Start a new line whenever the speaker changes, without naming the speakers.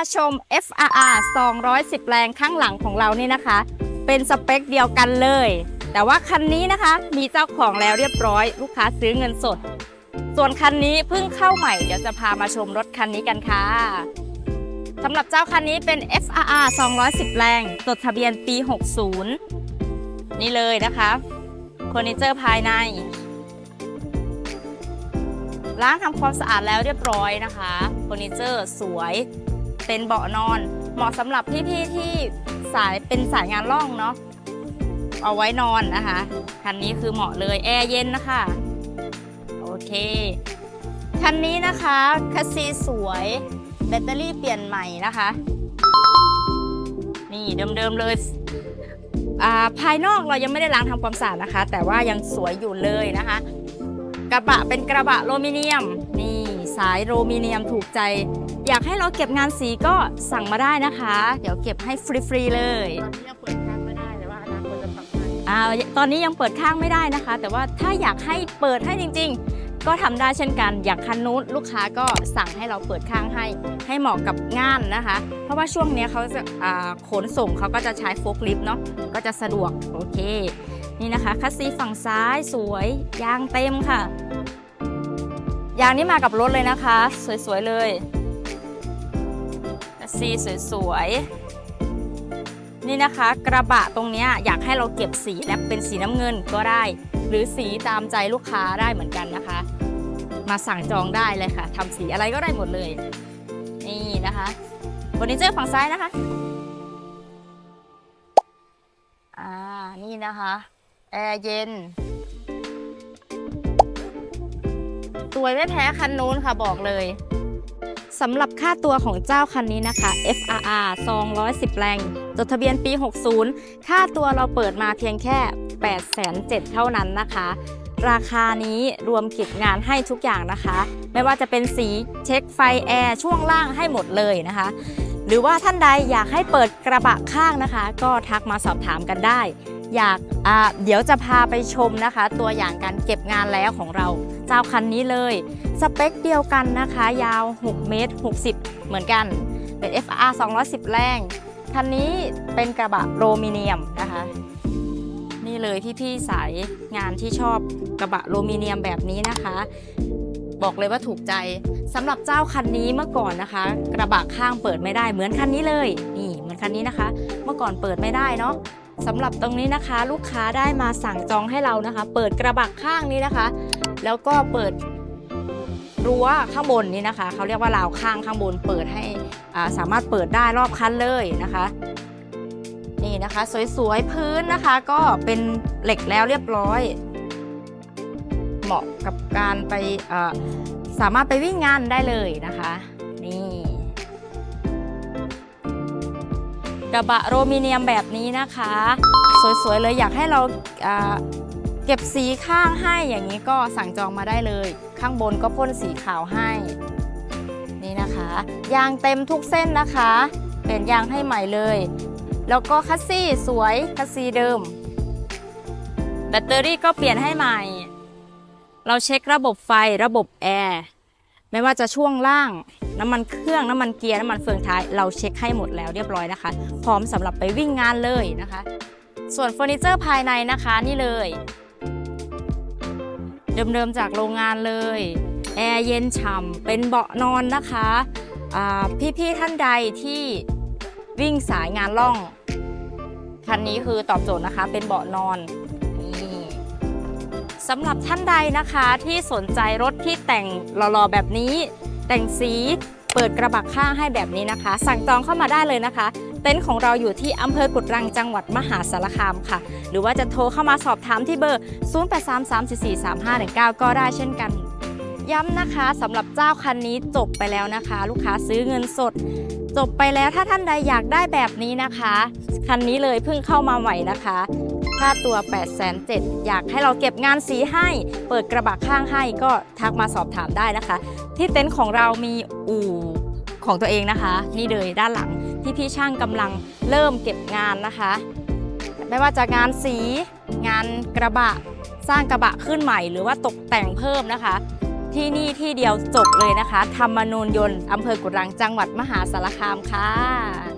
าชม FRR 210 แรงข้างหลังของเรานี่นะคะ เป็นสเปคเดียวกันเลย แต่ว่าคันนี้นะคะมีเจ้าของแล้วเรียบร้อย ลูกค้าซื้อเงินสด ส่วนคันนี้เพิ่งเข้าใหม่เดี๋ยวจะพามาชมรถคันนี้กันค่ะสำหรับเจ้าคันนี้เป็น FRR 210 แรงจดทะเบียนปี 60 นี่เลยนะคะเฟอร์นิเจอร์ภายในล้างทำความสะอาดแล้วเรียบร้อยนะคะเฟอร์นิเจอร์สวย เป็นเบาะนอน เหมาะสำหรับพี่ๆที่สายเป็นสายงานล่องเนาะเอาไว้นอนนะคะคันนี้คือเหมาะเลยแอร์เย็นนะคะโอเคคันนี้นะคะคัสซีสวยแบตเตอรี่เปลี่ยนใหม่นะคะ นี่เดิมๆเลยอ่าภายนอกเรายังไม่ได้ล้างทำความสะอาดนะคะ แต่ว่ายังสวยอยู่เลยนะคะ กระบะเป็นกระบะโลมิเนียม นี่สายโลมิเนียมถูกใจ อยากให้เราเก็บงานสีก็สั่งมาได้นะคะ เดี๋ยวเก็บให้ฟรีๆเลย
ตอนนี้ยังเปิดทางไม่ได้แต่ว่าอนาคตจะปรับให้
อ่าตอนนี้ยังเปิดข้างไม่ได้นะคะ แต่ว่าถ้าอยากให้เปิดให้จริง ๆ ก็ทำได้เช่นกัน อยากคันนู้นลูกค้าก็สั่งให้เราเปิดข้างให้ให้เหมาะกับงานนะคะ เพราะว่าช่วงเนี้ยเขาจะอ่าขนส่งเขาก็จะใช้โฟล์คลิฟต์เนาะก็จะสะดวกโอเค นี่นะคะคัสซีฝั่งซ้ายสวยยางเต็มค่ะยางนี้มากับรถเลยนะคะ สวยๆเลยคั สีสวยๆ นี่นะคะ กระบะตรงนี้อยากให้เราเก็บสีและเป็นสีน้ำเงินก็ได้ หรือสีตามใจลูกค้าได้เหมือนกันนะคะ มาสั่งจองได้เลยค่ะทำสีอะไรก็ได้หมดเลย นี่นะคะเฟอร์นิเจอร์ฝั่งซ้ายนะคะอ่านี่นะคะแอร์เย็นสวยไม่แพ้คันนู้นค่ะบอกเลย สำหรับค่าตัวของเจ้าคันนี้นะคะ FRR 210 แรง จดทะเบียนปี 60 ค่าตัวเราเปิดมาเพียงแค่8,700เท่านั้นนะคะ ราคานี้รวมกิจงานให้ทุกอย่างนะคะ ไม่ว่าจะเป็นสีเช็คไฟแอร์ช่วงล่างให้หมดเลยนะคะ หรือว่าท่านใดอยากให้เปิดกระบะข้างนะคะ ก็ทักมาสอบถามกันได้ อยากเดี๋ยวจะพาไปชมนะคะ ตัวอย่างการเก็บงานแล้วของเรา เจ้าคันนี้เลย สเปคเดียวกันนะคะ ยาว 6 เมตร 60 เหมือนกัน เป็น FR 210 แรง คันนี้เป็นกระบะโรมิเนียมนะคะ นี่เลยพี่ๆสายงานที่ชอบกระบะโรมิเนียมแบบนี้นะคะ บอกเลยว่าถูกใจสำหรับเจ้าคันนี้เมื่อก่อนนะคะ กระบะข้างเปิดไม่ได้เหมือนคันนี้เลย นี่เหมือนคันนี้นะคะ เมื่อก่อนเปิดไม่ได้เนาะสำหรับตรงนี้นะคะ ลูกค้าได้มาสั่งจองให้เรานะคะ เปิดกระบะข้างนี้นะคะ แล้วก็เปิดรั้วข้างบนนี้นะคะ เขาเรียกว่าราวข้างข้างบนเปิดให้สามารถเปิดได้รอบคันเลยนะคะ นี่นะคะ สวยๆพื้นนะคะก็เป็นเหล็กแล้วเรียบร้อย เหมาะกับการไปสามารถไปวิ่งงานได้เลยนะคะ นี่กระบะโรมิเนียมแบบนี้นะคะ สวยๆเลยอยากให้เรา เก็บสีข้างให้อย่างนี้ก็สั่งจองมาได้เลย ข้างบนก็พ่นสีขาวให้ นี่นะคะ ยางเต็มทุกเส้นนะคะ เป็นยางให้ใหม่เลย แล้วก็คัสซี่สวยคัสซี่เดิม แบตเตอรี่ก็เปลี่ยนให้ใหม่ เราเช็คระบบไฟระบบแอร์ไม่ว่าจะช่วงล่าง น้ำมันเครื่องน้ำมันเกียร์น้ำมันเฟืองท้ายเราเช็คให้หมดแล้วเรียบร้อยนะคะ พร้อมสำหรับไปวิ่งงานเลยนะคะ ส่วนเฟอร์นิเจอร์ภายในนะคะนี่เลย เดิมๆจากโรงงานเลย แอร์เย็นฉ่ำเป็นเบาะนอนนะคะพี่ๆท่านใดที่วิ่งสายงานล่อง คันนี้คือตอบโจทย์นะคะ เป็นเบาะนอนนี่สำหรับท่านใดนะคะที่สนใจรถที่แต่งหล่อๆแบบนี้ แต่งสีเปิดกระบะข้างให้แบบนี้นะคะ สั่งจองเข้ามาได้เลยนะคะ เต็นท์ของเราอยู่ที่อำเภอกุดรังจังหวัดมหาสารคามค่ะ หรือว่าจะโทรเข้ามาสอบถามที่เบอร์ 0833443519 ก็ได้เช่นกัน ย้ำนะคะสำหรับเจ้าคันนี้จบไปแล้วนะคะ ลูกค้าซื้อเงินสด จบไปแล้วถ้าท่านใดอยากได้แบบนี้นะคะ คันนี้เลยเพิ่งเข้ามาใหม่นะคะค่าตัว 8 7 0 0อยากให้เราเก็บงานสีให้ เปิดกระบะข้างให้ก็ทักมาสอบถามได้นะคะ ที่เต็นท์ของเรามีอู่ของตัวเองนะคะ นี่เลยด้านหลัง ที่พี่ช่างกำลังเริ่มเก็บงานนะคะ ไม่ว่าจะงานสีงานกระบะ สร้างกระบะขึ้นใหม่ หรือว่าตกแต่งเพิ่มนะคะ ที่นี่ที่เดียวจบเลยนะคะ ธรรมนูญยนต์อำเภอกุรังจังหวัดมหาสารคามค่ะ